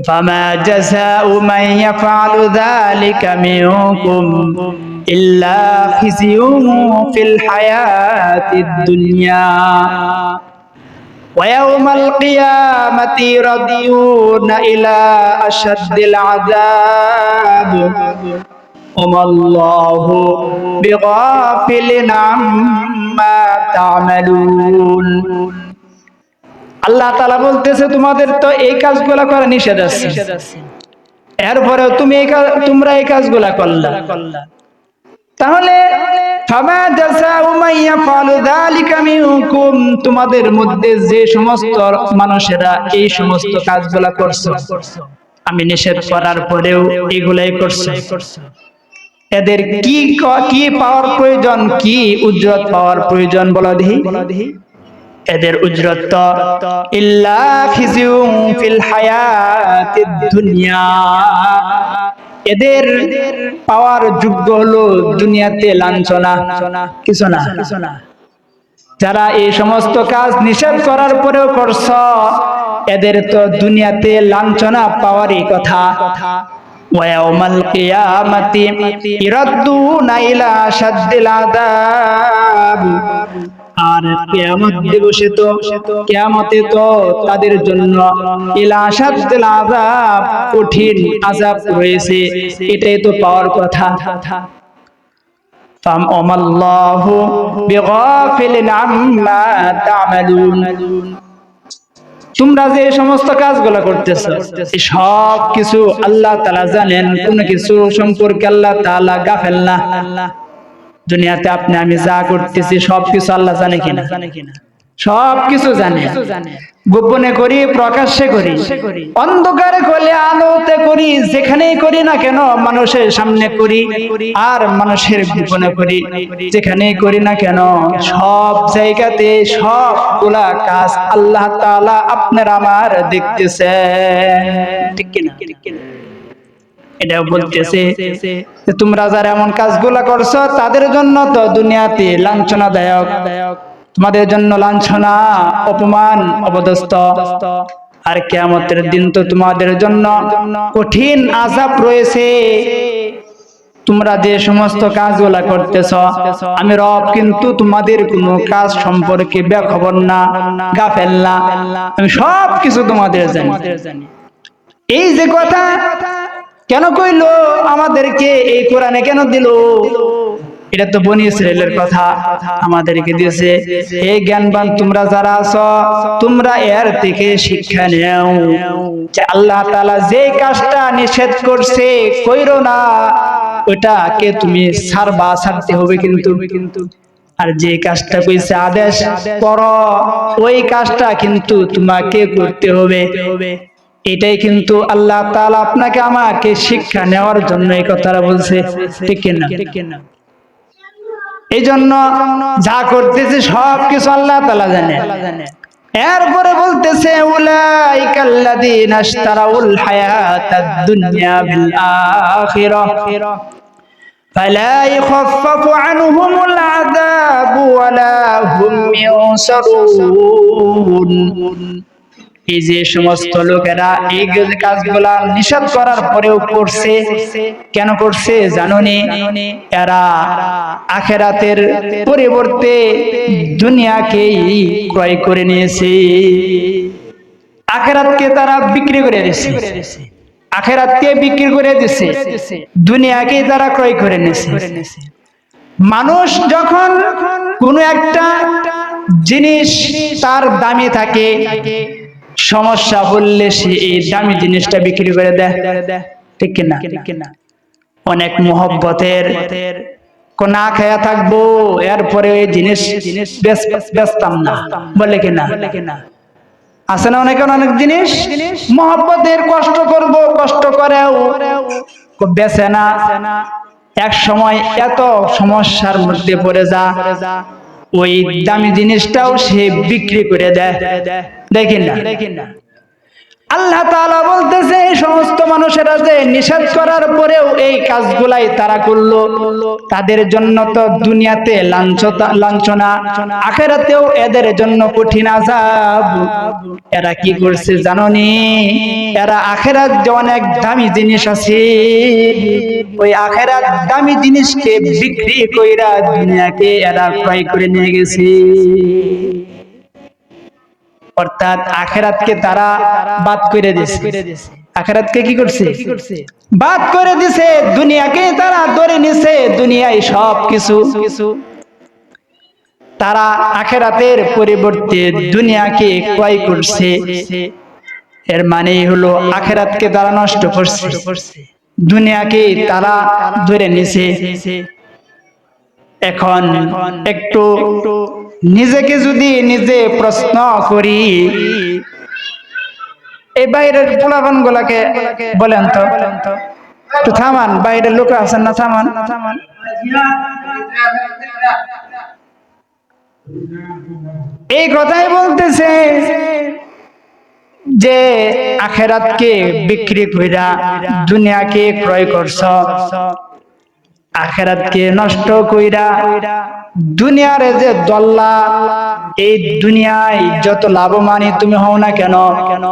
فما جزاء من يفعل ذلك منكم إلا خزي في الحياة الدنيا. ويوم القيامة يردون إلى أشد العذاب. وما الله بغافل عما تعملون. আল্লাহ তালা বলতেছে তোমাদের তো এই কাজগুলা করা নিষেধ আছে। এরপরেও তুমি এই কাজ তোমরা এই কাজগুলা করলা। তাহলে তোমাদের মধ্যে যে সমস্ত মানুষেরা এই সমস্ত কাজগুলা করছে আমি নিষেধ করার পরেও এগুলাই করছে। এদের কি কি পাওয়ার প্রয়োজন কি উজ্জ্বল পাওয়ার প্রয়োজন বলো দেখি। এদের উজরত তো ইল্লা খিজিউম ফিল হায়াতিদ দুনিয়া এদের পাওয়ার যোগ্য হলো দুনিয়াতে লাঞ্ছনা কিছু না কিছু না যারা এই সমস্ত কাজ নিষেধ করার পরেও করছ এদের তো দুনিয়াতে লাঞ্ছনা পাওয়ারই কথা ويوم القيامة يردون إلى شد العذاب আর কিয়ামত দিবসে তো, কিয়ামতে তো তাদের জন্য ইলা শাদ্দিল আযাব কঠিন আযাব রয়েছে। এটাই তো পাওয়ার কথা। ফাম অমাল্লাহু বিগাফিলিন আম্মা তা'মালুন। তোমরা যে সমস্ত কাজগুলো করতেছ সব কিছু আল্লাহ তাআলা জানেন, কোন কিছু সম্পর্কে আল্লাহ তাআলা গাফেল না। দুনিয়াতে আপনি, আমি যা করতেছি সব কিছু আল্লাহ জানে কিনা। সব কিছু জানে। গোপনে করি, প্রকাশ্যে করি। অন্ধকারে করলে আলোতে করি, যেখানেই করি না কেন মানুষের সামনে করি, আর মানুষের গোপনে করি, যেখানেই করি না কেন সব জায়গাতে সবগুলা কাজ আল্লাহ তাআলা আপনার আমার দেখতেছে ঠিক কিনা? এটাও বলতেছে যে তোমরা যারা এমন কাজগুলা করছ তাদের জন্য তো দুনিয়াতে লাঞ্ছনাদায়ক। তোমাদের জন্য লাঞ্ছনা অপমান অবদস্ত আর কেয়ামতের দিন তো তোমাদের জন্য কঠিন আজাব রয়েছে। তোমরা যে সমস্ত কাজগুলা করতেছ আমি রব কিন্তু তোমাদের কোনো কাজ সম্পর্কে বেখবর না গাফেল না। আমি সব কিছু তোমাদের জানি। এই যে কথা কেন কইলো? আমাদেরকে এই কোরআনে কেন দিল? এটা তো বনি ইসরায়েলের কথা। আমাদেরকে দিয়েছে এই জ্ঞানবান, তোমরা যারা আছো, তোমরা এর থেকে শিক্ষা নেও। যে আল্লাহ তাআলা যে কাজটা নিষেধ করছে, কইরো না। ওটাকে তুমি ছাড়বা ছাড়তে হবে কিন্তু কিন্তু। আর যে কাজটা কইছে আদেশ, করো। ওই কাজটা কিন্তু তোমাকে করতে হবে। এটাই কিন্তু আল্লাহ তাআলা আপনাকে আমাকে শিক্ষা নেওয়ার জন্য এই কথাটা বলছে ঠিক কিনা এই জন্য যা করতেছে সব কিছু আল্লাহ তাআলা জানে এরপরে বলতেছে উলাইকাল্লাযীনা ইশতারাউল হায়াতাদ দুনিয়া বিল আখিরাহ فلا يخفف عنهم العذاب ولا هم ينصرون এই যে সমস্ত লোকেরা এই কাজগুলা নিষেধ করার পরেও করছে, কেন করছে জানুনি? এরা আখেরাতের পরিবর্তে দুনিয়াকেই ক্রয় করে নিয়েছে। আখেরাতকে তারা বিক্রি করে দিয়েছে। আখেরাতকে বিক্রি করে দিছে দুনিয়াকে তারা ক্রয় করে নিয়েছে। মানুষ যখন কোনো একটা জিনিস তার দামি থাকে সমস্যা বললে সে এই দামি জিনিসটা বিক্রি করে দেয়। ঠিক কিনা? অনেক মোহব্বতের না খেয়া থাকব এরপরে ওই জিনিস জিনিস বেচতাম না। বলে কিনা? আছে না অনেক অনেক জিনিস? মোহব্বতের কষ্ট করব কষ্ট করেও বেছে না। এক সময় এত সমস্যার মধ্যে পড়ে যা। ওই দামি জিনিসটাও সে বিক্রি করে দেয়। দেখেন না? দেখেন না? আল্লাহ তাআলা বলতেছে, এই সমস্ত মানুষেরা যে নিষেধ করার পরেও এই কাজগুলাই তারা করল। তাদের জন্য তো দুনিয়াতে লাঞ্ছনা, আখেরাতেও এদের জন্য কঠিন আযাব। এরা কি করছে জাননি? এরা আখেরাত যে অনেক দামি জিনিস আছে, ওই আখেরাত দামি জিনিসকে বিক্রি কইরা দুনিয়াকে এরা ক্রয় করে নিয়ে গেছে। অর্থাৎ আখেরাতকে তারা বাদ করে দিয়েছে। আখেরাতকে কি করছে? বাদ করে দিছে দুনিয়াকে তারা ধরে নিছে দুনিয়ায় সব কিছু তারা আখেরাতের পরিবর্তে দুনিয়াকে ক্রয় করছে। এর মানে হলো আখেরাতকে তারা নষ্ট করছে। দুনিয়াকে তারা ধরে নিছে এখন একটু নিজেকে যদি নিজে প্রশ্ন করি, এই বাইরের পোলাপান গুলাকে বলেন তো। একটু থামান বাইরের লোক আছেন না, থামান। এই কথাই বলতেছে যে আখেরাতকে বিক্রি কইরা দুনিয়াকে ক্রয় করছ। আখেরাতকে নষ্ট কইরা দুনিয়ারে যে দল্লা এই দুনিয়ায় যত লাভমানই তুমি হও না কেন কেন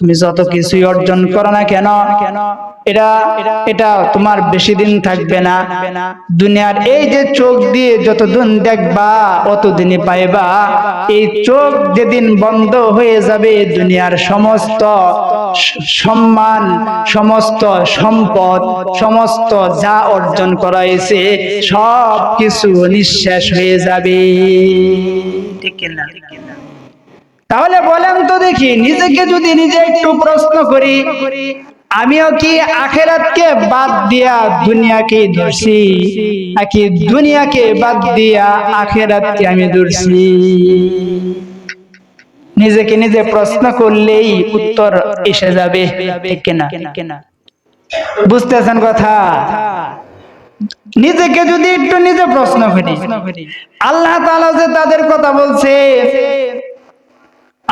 তুমি যত কিছুই অর্জন করো না কেন? এটা এটা তোমার বেশি দিন থাকবে না। দুনিয়ার এই যে চোখ দিয়ে যতদিন দেখবা অতদিনই পাইবা। এই চোখ যেদিন বন্ধ হয়ে যাবে দুনিয়ার সমস্ত সম্মান সমস্ত সম্পদ সমস্ত যা অর্জন করা হয়েছে সব কিছু নিঃশেষ হয়ে যাবে। ঠিক না তাহলে বলেন তো দেখি, নিজেকে যদি নিজে একটু প্রশ্ন করি, আমিও কি আখেরাতকে বাদ দিয়া দুনিয়াকে ধরছি, নাকি দুনিয়াকে বাদ দিয়া আখেরাতকে আমি ধরছি? নিজেকে নিজে প্রশ্ন করলেই উত্তর এসে যাবে কিনা? বুঝতেছেন কথা? নিজেকে যদি একটু নিজে প্রশ্ন করি, আল্লাহ তাআলা যে তাদের কথা বলছে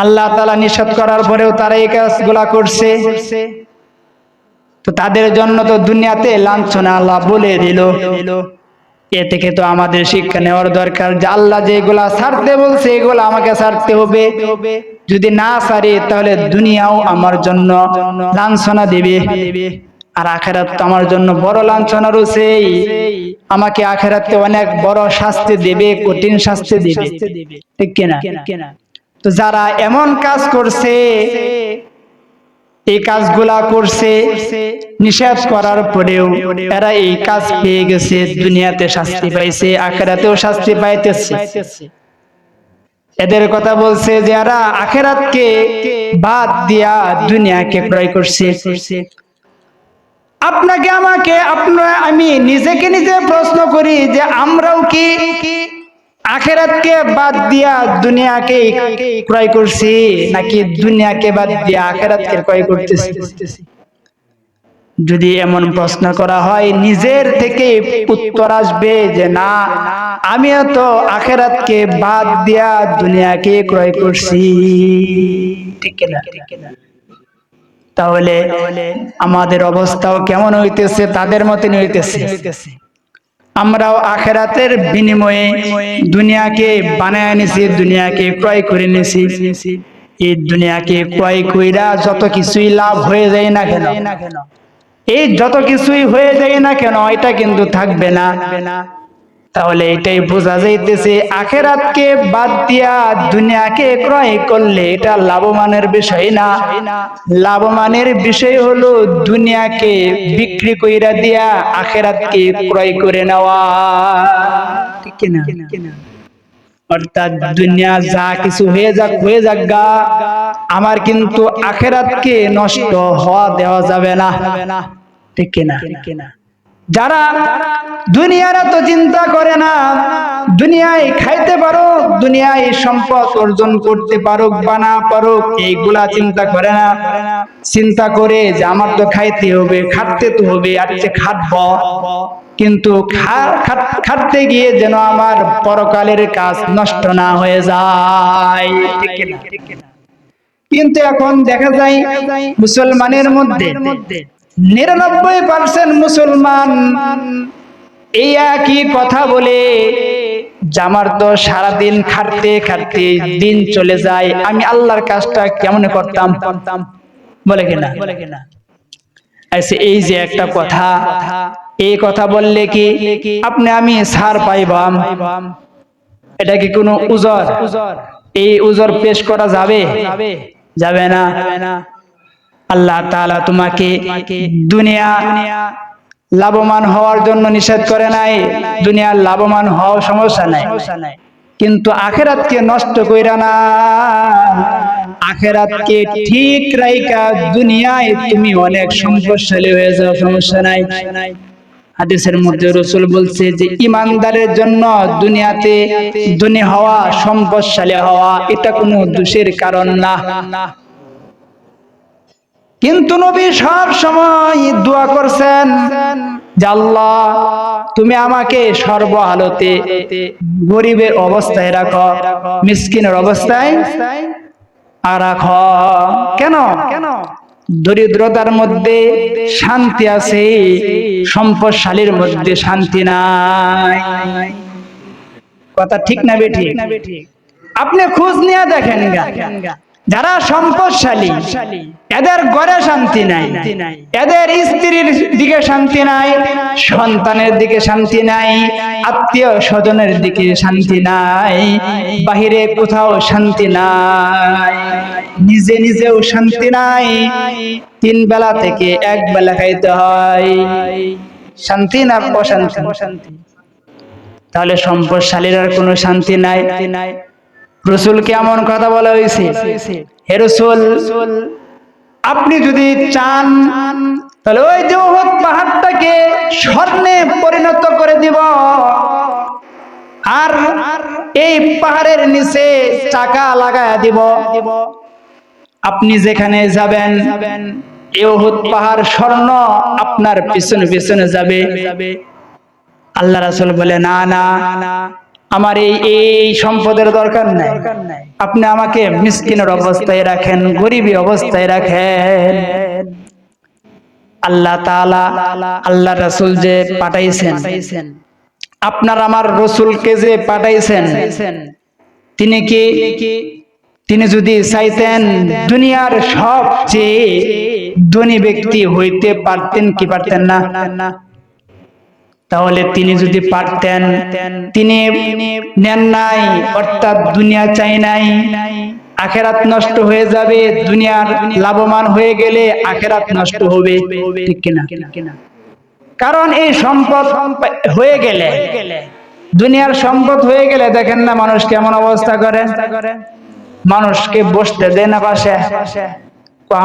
আল্লাহ তালা নিষেধ করার পরেও তারা এই কাজগুলা করছে। তো তাদের জন্য তো দুনিয়াতে লাঞ্ছনা আল্লাহ বলে দিল। এ থেকে তো আমাদের শিক্ষা নেওয়ার দরকার যে আল্লাহ যেগুলা ছাড়তে বলছে, এগুলো আমাকে ছাড়তে হবে। যদি না ছাড়ে, তাহলে দুনিয়াও আমার জন্য লাঞ্ছনা দেবে। আর আখেরাত তো আমার জন্য বড় লাঞ্ছনা রয়েছে আমাকে আখেরাতে অনেক বড় শাস্তি দেবে, কঠিন শাস্তি দেবে। ঠিক কিনা? তো যারা এমন কাজ করছে, এই কাজগুলা করছে, নিষেধ করার পরেও এরা এই কাজ পেয়ে গেছে, দুনিয়াতে শাস্তি পাইছে, আখেরাতেও শাস্তি পাইতেছে। এদের কথা বলছে যে এরা আখেরাতকে বাদ দিয়া দুনিয়াকে ক্রয় করছে। আপনাকে আমাকে, আপনার, আমি নিজেকে নিজে প্রশ্ন করি যে আমরাও কি আখেরাতকে বাদ দিয়া দুনিয়াকে ক্রয় করছি, নাকি দুনিয়াকে বাদ দিয়া আখেরাতকে ক্রয় করতেছি? যদি এমন প্রশ্ন করা হয়, নিজের থেকে উত্তর আসবে যে না, আমিও তো আখেরাতকে বাদ দিয়া দুনিয়াকে ক্রয় করছি। ঠিক না তাহলে আমাদের অবস্থাও কেমন হইতেছে? তাদের মতন হইতেছে। আমরাও আখেরাতের বিনিময়ে দুনিয়াকে বানায় নিছি দুনিয়াকে ক্রয় করে নিছি এই দুনিয়াকে ক্রয় কইরা যত কিছুই লাভ হয়ে যায় না কেন, এই যত কিছুই হয়ে যায় না কেন, এটা কিন্তু থাকবে না। তাহলে এটাই বোঝা যাইতেছে, আখেরাতকে বাদ দিয়া দুনিয়াকে ক্রয় করলে এটা লাভবানের বিষয় না। লাভবানের বিষয় হলো দুনিয়াকে বিক্রি কইরা দিয়া আখেরাতকে ক্রয় করে নেওয়া। ঠিক কিনা? অর্থাৎ দুনিয়া যা কিছু হয়ে যাক হয়ে যাক গা, আমার কিন্তু আখেরাতকে নষ্ট হওয়া দেওয়া যাবে না। ঠিক কিনা? যারা দুনিয়ার তো চিন্তা করে না, দুনিয়ায় খাইতে পারো, দুনিয়ায় সম্পদ অর্জন করতে পারো বা না পারো এইগুলা চিন্তা করে না। চিন্তা করে যে আমার তো খাইতে হবে, খাটতে তো হবে, আর যে খাটবো। কিন্তু খাটতে গিয়ে যেন আমার পরকালের কাজ নষ্ট না হয়ে যায় কিন্তু এখন দেখা যায় মুসলমানের মধ্যে নিরানব্বই পার্সেন্ট মুসলমান এই একই কথা বলে জামার তো সারাদিন খাটতে খাটতে দিন চলে যায়। আমি আল্লাহর কাজটা কেমন করতাম? বলে কিনা বলে কিনা? আচ্ছা এই যে একটা কথা। এই কথা বললে কি আপনি আমি সার পাইবাম? এটা কি কোনো উজর? এই উজর পেশ করা যাবে? যাবে না। আল্লাহ তাআলা তোমাকে দুনিয়া লাভবান হওয়ার জন্য নিষেধ করে নাই, দুনিয়ার লাভবান হওয়া সমস্যা নাই। কিন্তু আখেরাতকে নষ্ট কইরা না, আখেরাতকে ঠিক রাইকা দুনিয়ায় তুমি অনেক সম্পদশালী হয়ে যাও সমস্যা নাই। হাদিসের মধ্যে রসুল বলছে যে, ইমানদারের জন্য দুনিয়াতে ধনী হওয়া, সম্পদশালী হওয়া, এটা কোনো দোষের কারণ না। কিন্তু নবী সব সময় দোয়া করছেন আল্লাহ, তুমি আমাকে সর্বহালতে গরিবের অবস্থায় রাখো, মিসকিনের অবস্থায় আর রাখো। কেন? কেন দরিদ্রতার মধ্যে শান্তি আছে, সম্পদশালীর মধ্যে শান্তি নাই। কথা ঠিক না বেঠি আপনি খোঁজ নিয়ে দেখেন গা। যারা সম্পদশালী এদের ঘরে শান্তি নাই। এদের স্ত্রীর দিকে শান্তি নাই সন্তানের দিকে শান্তি নাই আত্মীয় স্বজনের দিকে শান্তি নাই বাহিরে কোথাও শান্তি নাই নিজে নিজেও শান্তি নাই তিন বেলা থেকে এক বেলা খাইতে হয়। শান্তি না অশান্তি? তাহলে সম্পদশালীর আর কোনো শান্তি নাই। নাই। রসুলকে এমন কথা বলা হয়েছে? হে রসুল আপনি যদি চান তাহলে ওই যে ওহদ পাহাড়টাকে স্বর্ণে পরিণত করে দিব। আর এই পাহাড়ের নিচে চাকা লাগায়া দিব। আপনি যেখানে যাবেন এই ওহদ পাহাড় স্বর্ণ আপনার পিছনে পিছনে যাবে। আল্লাহ রাসুল বলে না না। আমার এই এই সম্পদের দরকার নাই। আপনি আমাকে মিসকিনের অবস্থায় রাখেন, গরিবী অবস্থায় রাখেন। আল্লাহ তাআলা আল্লাহ রাসূল যে পাঠাইছেন, আপনার আমার রসুলকে যে পাঠাইছেন, তিনি কি তিনি যদি চাইতেন দুনিয়ার সবচেয়ে ধনী ব্যক্তি হইতে পারতেন কি পারতেন না? তাহলে তিনি যদি পারতেন তিনি নেন নাই, অর্থাৎ দুনিয়া চাই নাই। আখেরাত নষ্ট হয়ে যাবে, দুনিয়ার লাভবান হয়ে গেলে আখেরাত নষ্ট হবে, ঠিক কিনা? কারণ এই সম্পদ হয়ে গেলে, দুনিয়ার সম্পদ হয়ে গেলে দেখেন না মানুষ কেমন অবস্থা করে। মানুষকে বসতে দেয় না পাশে।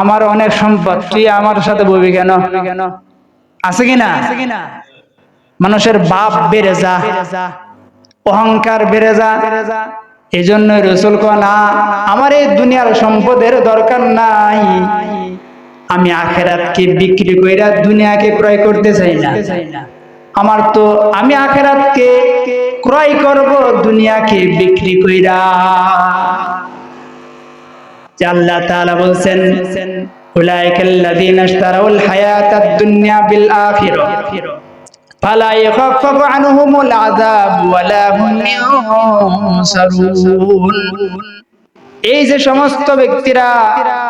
আমার অনেক সম্পদ, তুই আমার সাথে বলবি কেন? কেন আছে কিনা মানুষের বাপ বেড়ে যা, অহংকার বেড়ে যা। এই জন্য রসুল না, আমার এই দুনিয়ার সম্পদের দরকার নাই। আমি আখেরাতকে বিক্রি কইরা দুনিয়াকে ক্রয় করতে চাই না। আমার তো আমি আখেরাতকে ক্রয় করব, দুনিয়াকে বিক্রি কইরা। আল্লাহ তাআলা বলছেন, উলাইকাল্লাযীনা ইশতারাউল হায়াতাদ দুনিয়া বিল আখিরাহ। ফালা يخفف عنهم العذاب ولا هم ينصرون এই যে সমস্ত ব্যক্তিরা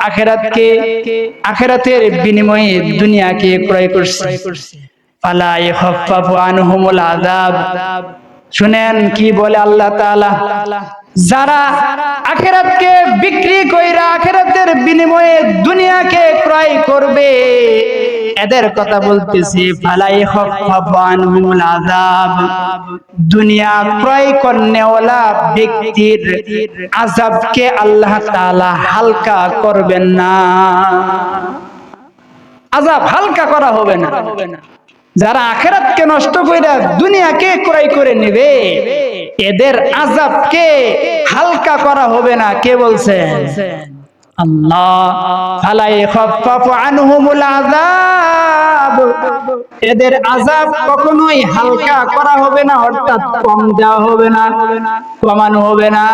আখেরাতকে, আখেরাতের বিনিময়ে দুনিয়াকে ক্রয় করছে। ফালা ইখাফফাফু আনহুমুল আযাব শুনেন কি বলে আল্লাহ তাআলা? যারা আখেরাতকে বিক্রি কইরা আখেরাতের বিনিময়ে দুনিয়াকে ক্রয় করবে, এদের কথা বলতেছি, ফালাই খফাফানহুমুল আযাব। দুনিয়া ক্রয় করনেওয়ালা ব্যক্তির আযাবকে আল্লাহ তাআলা হালকা করবেন না। আযাব হালকা করা হবে না। যারা আখেরাতকে নষ্ট কইরা দুনিয়াকে ক্রয় করে নেবে, এদের আযাবকে হালকা করা হবে না, কে বলছেন? আল্লাহ। ফালাই খফাফু আনহুমুল আযাব। এদের আজাব কখনোই হালকা করা হবে না, অর্থাৎ কম দেওয়া হবে না, কমানো হবে না।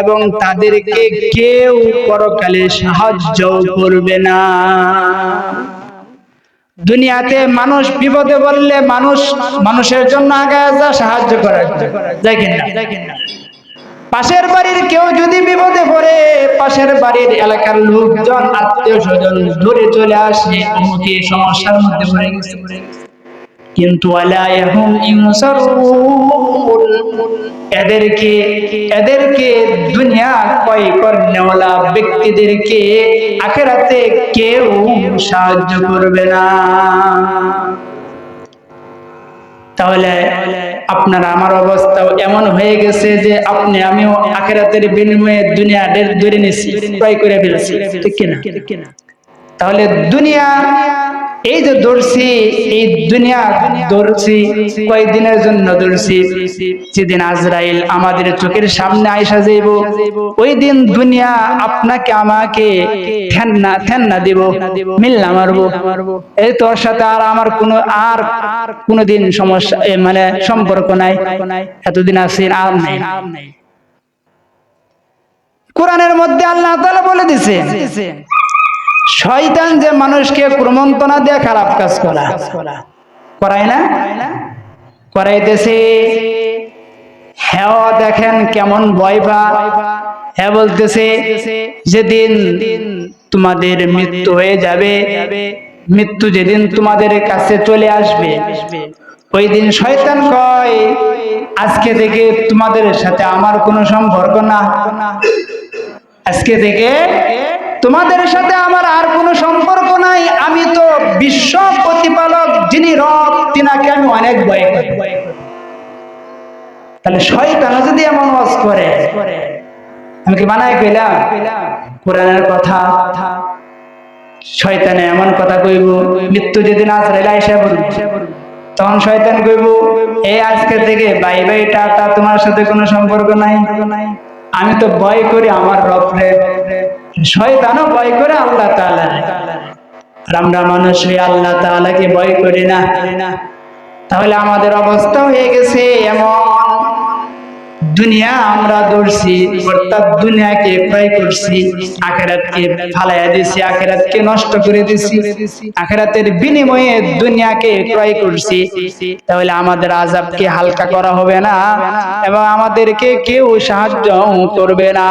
এবং তাদেরকে কেউ পরকালে সাহায্য করবে না। দুনিয়াতে মানুষ বিপদে বললে মানুষ মানুষের জন্য আগায় যা সাহায্য করার। যায় কিনা। পাশের বাড়ির কেউ যদি বিপদে পড়ে, পাশের বাড়ির এলাকার লোকজন আত্মীয় স্বজন ধরে চলে আসে, অমুকে সমস্যার মধ্যে পড়ে গেছে। কিন্তু এদেরকে এদেরকে দুনিয়া ক্রয় করেওয়ালা ব্যক্তিদেরকে আখেরাতে কেউ সাহায্য করবে না। তাহলে আপনার আমার অবস্থাও এমন হয়ে গেছে যে আপনি, আমিও আখেরাতের বিনিময়ে দুনিয়া ধরে নিছি, ক্রয় করে ফেলেছি। ঠিক কিনা? তাহলে দুনিয়া এই যে দর্শি এই দুনিয়া দর্শি কয়েকদিনের জন্য দর্শি যেদিন আজরাইল আমাদের চোখের সামনে আইসা যাইব, ওই দিন দুনিয়া আপনাকে, আমাকে ঠেন্না ঠেন্না দিব, মিল্লা মারবো। এই তোর সাথে আর আমার কোনো, আর কোনোদিন সমস্যা মানে সম্পর্ক নাই। এতদিন আছি, আর নাই। কোরআনের মধ্যে আল্লাহ তাআলা বলে দিছে শয়তান যে মানুষকে প্রমন্তনা দিয়ে খারাপ কাজ করা। করায় না? করাইতেছে হ্যাঁ দেখেন কেমন ভয় পা হ্যাঁ বলতেছে, যেদিন তোমাদের মৃত্যু হয়ে যাবে, মৃত্যু যেদিন তোমাদের কাছে চলে আসবে, ওই দিন শয়তান কয়, আজকে থেকে তোমাদের সাথে আমার কোনো সম্পর্ক না। আজকে থেকে তোমাদের সাথে আমার আর কোনো সম্পর্ক নাই। আমি তো বিশ্ব প্রতিপালক, যিনি রব, তিনাকে আমি অনেক ভয় করি। তাহলে শয়তান যদি এমন ওয়াজ করে, আমি কি মানায় কইলাম? কোরআনের কথা। শয়তানে এমন কথা কইব, মৃত্যু যেদিন আসলে আইসা বলবে, তখন শয়তান কইব এই আজকে থেকে বাই বাই টাটা, তোমার সাথে কোনো সম্পর্ক নাই। আমি তো ভয় করি আমার রবরে। শয়তানও ভয় করে আল্লাহ তাআলা। আমরা মানুষ হয়ে আল্লাহ তাআলাকে ভয় করি না। তাহলে আমাদের অবস্থা হয়ে গেছে এমন। দুনিয়া আমরা ধরছি, অর্থাৎ দুনিয়াকে করছি, আখেরাতকে ফালাইয়া দিছি, আখেরাতকে নষ্ট করে দিছি, আখেরাতের বিনিময়ে দুনিয়াকে ক্রয় করছি। তাহলে আমাদের আজাবকে হালকা করা হবে না, এবং আমাদেরকে কেউ সাহায্য করবে না।